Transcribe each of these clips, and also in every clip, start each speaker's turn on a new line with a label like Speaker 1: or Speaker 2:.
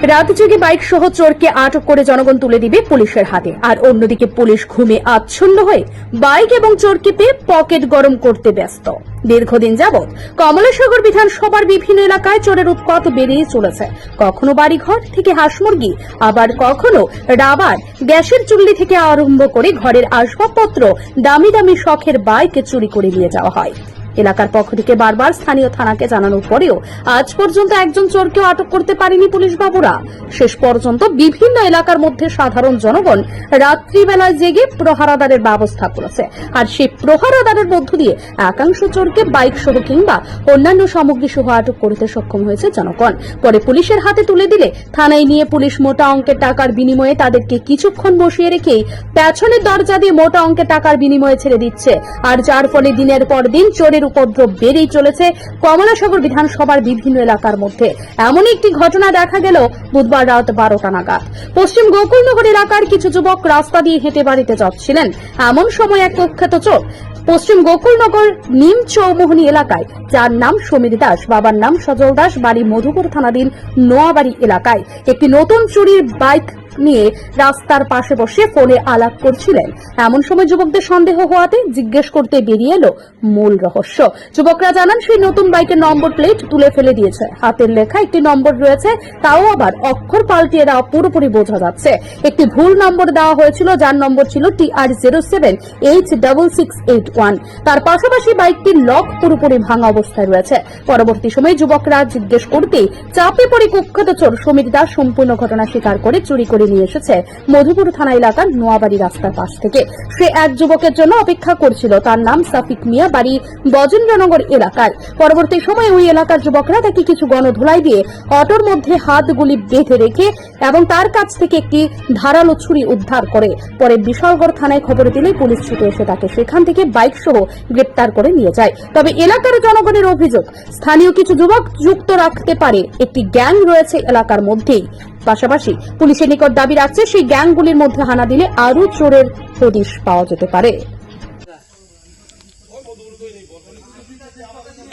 Speaker 1: রাত জেগে বাইক সহ চোরকে আটক করে জনগণ তুলে দিবে পুলিশের হাতে। আর অন্যদিকে পুলিশ ঘুমে আচ্ছন্ন হয়ে বাইক এবং চোরকে পেয়ে পকেট গরম করতে ব্যস্ত। দীর্ঘদিন যাবৎ কমলাসাগর বিধানসভার বিভিন্ন এলাকায় চোরের উৎপাত বেড়েই চলেছে। কখনো বাড়িঘর থেকে হাঁস মুরগি, আবার কখনো রাবার, গ্যাসের চুল্লি থেকে আরম্ভ করে ঘরের আসবাবপত্র, দামি দামি শখের বাইক চুরি করে নিয়ে যাওয়া হয়। এলাকার পক্ষ থেকে বারবার স্থানীয় থানাকে জানানোর পরেও আজ পর্যন্ত একজন চোরকেও আটক করতে পারেনি পুলিশ বাবুরা। শেষ পর্যন্ত বিভিন্ন এলাকার মধ্যে সাধারণ জনগণ রাত্রিবেলায় জেগে প্রহারাদারের ব্যবস্থা করেছে। আর সেই প্রহারাদারের মধ্য দিয়ে একাংশ চোরকে বাইক সহ কিংবা অন্যান্য সামগ্রী সহ আটক করতে সক্ষম হয়েছে জনগণ। পরে পুলিশের হাতে তুলে দিলে থানায় নিয়ে পুলিশ মোটা অঙ্কের টাকার বিনিময়ে তাদেরকে কিছুক্ষণ বসিয়ে রেখেই পেছনের দরজা দিয়ে মোটা অঙ্কের টাকার বিনিময়ে ছেড়ে দিচ্ছে। আর যার ফলে দিনের পর দিন চোরের উপদ্রব বেড়েই চলেছে কমলাসাগর বিধানসভার বিভিন্ন এলাকার মধ্যে। এমন একটি ঘটনা দেখা গেল বুধবার রাত বারোটা নাগাদ। পশ্চিম গোকুলনগর এলাকার কিছু যুবক রাস্তা দিয়ে হেঁটে বাড়িতে যাচ্ছিলেন। এমন সময় এক কুখ্যাত চোর পশ্চিম গোকুলনগর নিম চৌমোহনী এলাকায়, যার নাম সমীর দাস, বাবার নাম সজল দাস, বাড়ি মধুপুর থানাধীন নোয়াবাড়ি এলাকায়। একটি নতুন চুরির বাইক নিয়ে রাস্তার পাশে বসে ফোনে আলাপ করছিলেন। এমন সময় যুবকদের সন্দেহ হওয়াতে জিজ্ঞেস করতে বেরিয়ে এলো মূল রহস্য। যুবকরা জানান, সেই নতুন বাইকের নম্বর প্লেট তুলে ফেলে দিয়েছে। হাতের লেখা একটি নম্বর রয়েছে, তাও আবার অক্ষর পাল্টিয়ে দেওয়া পুরোপুরি বোঝা যাচ্ছে। একটি ভুল নম্বর দেওয়া হয়েছিল, যার নম্বর ছিল T R zero seven H double six eight one. তার পাশাপাশি বাইকটির লক পুরোপুরি ভাঙা অবস্থায় রয়েছে। পরবর্তী সময়ে যুবকরা জিজ্ঞেস করতেই চাপে পড়ে কুখ্যাত চোর সমীর দাস সম্পূর্ণ ঘটনা স্বীকার করে চুরি করে নিয়ে এসেছে মধুপুর থানা এলাকার নোয়াবাড়ি রাস্তার পাশ থেকে। সে এক যুবকের জন্য অপেক্ষা করছিল। তার নাম সাফিক মিয়া, বাড়ি বজেন্দ্রনগর এলাকার পরবর্তী সময়ে ওই এলাকার যুবকরা তাকে কিছু গণধোলাই দিয়ে অটোর মধ্যে হাতগুলি বেঁধে রেখে এবং তার কাছ থেকে একটি ধারালো ছুরি উদ্ধার করে। পরে বিশালগড় থানায় খবর দিলে পুলিশ ছুটে এসে তাকে সেখান থেকে বাইক সহ গ্রেপ্তার করে নিয়ে যায়। তবে এলাকার জনগণের অভিযোগ, স্থানীয় কিছু যুবক যুক্ত রাখতে পারে। একটি গ্যাং রয়েছে এলাকার মধ্যেই। পাশাপাশি পুলিশের নিকট দাবি রাখছে সেই গ্যাংগুলির মধ্যে হানা দিলে আরও চোরের হদিশ পাওয়া যেতে পারে।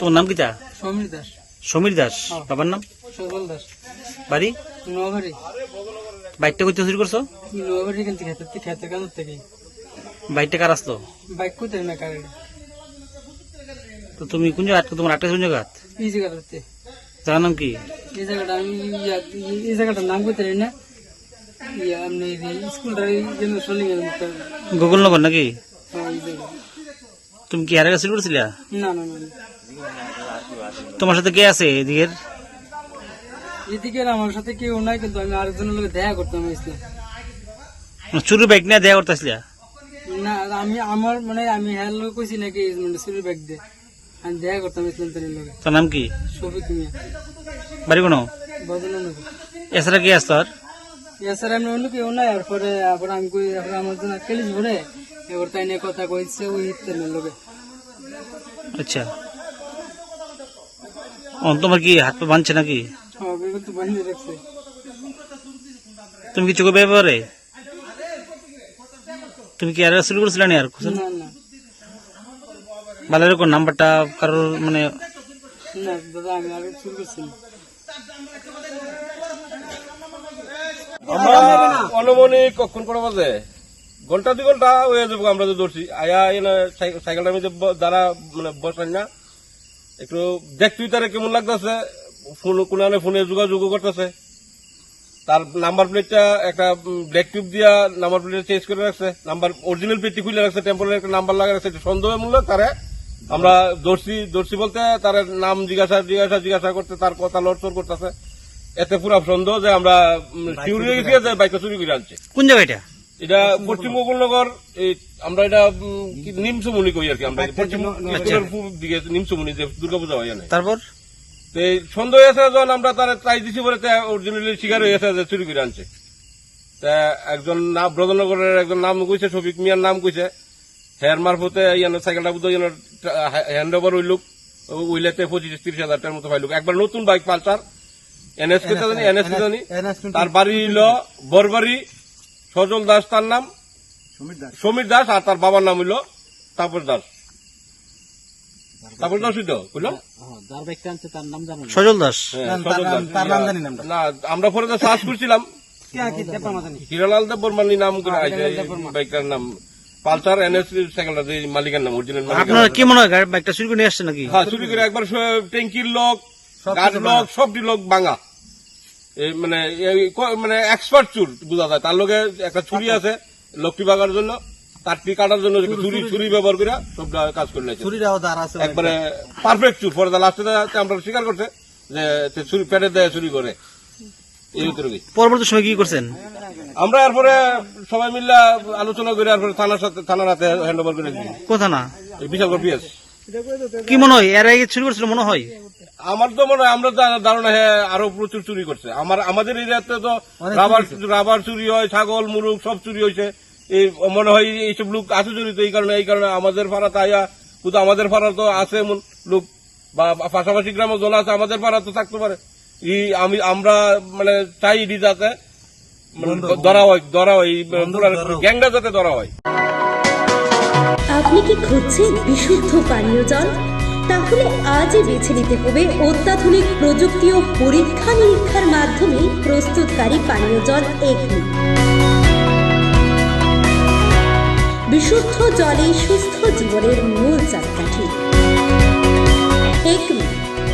Speaker 2: তোর নাম কিটা
Speaker 3: সমীর দাস।
Speaker 2: সমীর দাস। বাবার নাম?
Speaker 3: সজল দাস।
Speaker 2: বাড়ি?
Speaker 3: নোয়াবাড়ি
Speaker 2: বাইকটা করতে শুরু করছ?
Speaker 3: নোয়াবাড়ি থেকে খেতে খেতে কাজ থেকে।
Speaker 2: বাইকটা কার আসতো
Speaker 3: বাইক কোথায় না কারে
Speaker 2: তো তুমি কোন জায়গা আটকে তোমার আটকে কোন জায়গা
Speaker 3: এই জায়গাটাতে
Speaker 2: জানার নাম কি?
Speaker 3: এই জায়গাটা আমি এই জায়গাটার নাম কোথায় না। ইয়া আপনি এই স্কুলটা চলে গেল
Speaker 2: গুগল নগর নাকি?
Speaker 3: হ্যাঁ
Speaker 2: তুমি কি হারে
Speaker 3: না না না না।
Speaker 2: তোমার সাথে কে আছে এদিকের?
Speaker 3: এদিকে আমার সাথে কেউ নাই কিন্তু আমি আরেকজনের লোক দেখা করতাম ইসলাম
Speaker 2: চুরি বাইক নিয়ে দেয়া করতেছিলা
Speaker 3: না আমি আমার মানে আমি হ্যাঁ লোক কইছি নাকি মানে সুরি ব্যাগ দিয়ে। আমি দেখা করতাম ইসলাম তার লোকে
Speaker 2: তোর নাম কি?
Speaker 3: শফিক মিয়া।
Speaker 2: বাড়ি কোনো?
Speaker 3: বদলানো
Speaker 2: এছাড়া কে আসতো আর
Speaker 3: এছাড়া এমনি অন্য কেউ নাই এরপরে আবার আমি কই এরপরে আমার জন্য কেলিস ভরে এবার তাই নিয়ে কথা কইছে ওই ইত্যাদি লোকে
Speaker 2: আচ্ছা। ও তোমার কি হাত পা বাঁধছে নাকি?
Speaker 3: সব এগুলো তো বানিয়ে রাখছে।
Speaker 2: তুমি কিছু করবে এবারে তুমি কি আর শুরু করছিলে না আর?
Speaker 3: না না।
Speaker 2: ভালো এরকম নাম্বারটা কারোর মানে
Speaker 3: না দাদা আমি আগে শুরু করছি।
Speaker 4: আমরা অনুমানিক কখন করে বাজে? ঘণ্টা দুই ঘণ্টা হয়ে যাব আমরা আয়া এনে মধ্যে যারা মানে বসান না একটু দেখতুই তারা কেমন লাগতেছে? ফোন ফোনে যোগাযোগ করতেছে। তার নাম্বার প্লেটটা একটা ব্ল্যাক টিউব দিয়া নাম্বার প্লেট চেঞ্জ করে রাখছে। নাম্বার অরিজিনাল প্লেটটি খুলে রাখছে টেম্পোরারি একটা নাম্বার লাগা রাখছে। সন্দেহমূলক তারে আমরা দর্শি দর্শি বলতে তার নাম জিজ্ঞাসা জিজ্ঞাসা জিজ্ঞাসা করতে তার কথা লড়চড় করতেছে। এতে পুরো সন্দেহ যে আমরা শিউরি হয়ে গেছি যে বাইকটা চুরি করে আনছে।
Speaker 2: কোন জায়গাটা
Speaker 4: এটা? পশ্চিম গোকুলনগর এই আমরা এটা নিমসমুনি কই আর কি আমরা পশ্চিম পূর্ব দিকে নিমসমুনি যে দুর্গাপূজা হয় জানে
Speaker 2: তারপর?
Speaker 4: তো সন্দেহ আছে যখন আমরা তার ট্রাই দিছি বলে অরিজিনালি শিকার হয়ে আছে যে চুরি করে আনছে। তা একজন নাম ব্রজনগরের একজন নাম কইছে শফিক মিয়ার নাম কইছে। হেয়ার মারফতে ইয়ান সাইকেলটা বুঝতে ইয়ান হ্যান্ড ওভার হইলুক উইলেতে পঁচিশ তিরিশ হাজার টাকার মতো পাইলুক। একবার নতুন বাইক পালসার এনএস কে জানি এনএস কে জানি। তার বাড়ি হইল বরবাড়ি সজল দাস তার নাম। সমীর দাস। আর তার বাবার নাম হইল তাপস দাস। বুঝলো
Speaker 2: সজল
Speaker 4: হ্যাঁ, সজল দাস। না আমরা। পরে সার্চ করছিলাম। হিরালাল দেব বর্মানি নাম করে বাইকটার নাম। পালসার এনএস সাইকেলটা যে মালিকের নাম অরিজিনাল মালিক
Speaker 2: আপনার কি মনে হয় বাইকটা চুরি করে নিয়ে আসছে নাকি?
Speaker 4: হ্যাঁ চুরি করে একবার ট্যাঙ্কির লক গাছ লক সবটি লক ভাঙা। এই মানে মানে এক্সপার্ট চুর বোঝা যায়। তার লগে একটা ছুরি আছে লোকটি ভাঙার জন্য তারটি কাটার জন্য ছুরি ছুরি ব্যবহার করে সব কাজ করে নিয়েছে। একবারে পারফেক্ট চুর। পরে লাস্টে আমরা স্বীকার করছে যে ছুরি পেটে দেয় চুরি করে।
Speaker 2: পরবর্তী সময় কি করছেন?
Speaker 4: আমরা এরপরে সবাই মিলে আলোচনা করে এরপরে থানার সাথে থানার হাতে হ্যান্ড ওভার করে দিই।
Speaker 2: কোথা না
Speaker 4: বিশালগড় পিএস।
Speaker 2: কি মনে হয় এর আগে চুরি করছিল মনে হয়?
Speaker 4: আমার তো মনে হয় আমরা ধারণা হ্যাঁ আরও প্রচুর চুরি করছে। আমার আমাদের এরিয়াতে তো রাবার রাবার চুরি হয় ছাগল মুরগ সব চুরি হয়েছে। এই মনে হয় এইসব লোক আছে জড়িত এই কারণে এই কারণে আমাদের পাড়াতে আয়া শুধু আমাদের পাড়া তো আছে লোক বা পাশাপাশি গ্রামে জন আছে আমাদের পাড়া তো থাকতে পারে। আমি আমরা মানে চাই ইডি যাতে মানে ধরা হয় ধরা হয় গ্যাংটা যাতে ধরা হয়।
Speaker 5: আপনি কি খুঁজছেন বিশুদ্ধ পানীয় জল? তাহলে আজই বেছে নিতে হবে অত্যাধুনিক প্রযুক্তি ও পরীক্ষা নিরীক্ষার মাধ্যমে প্রস্তুতকারী পানীয় জল এগনি বিশুদ্ধ জলে সুস্থ জীবনের মূল চাকাঠি। Acme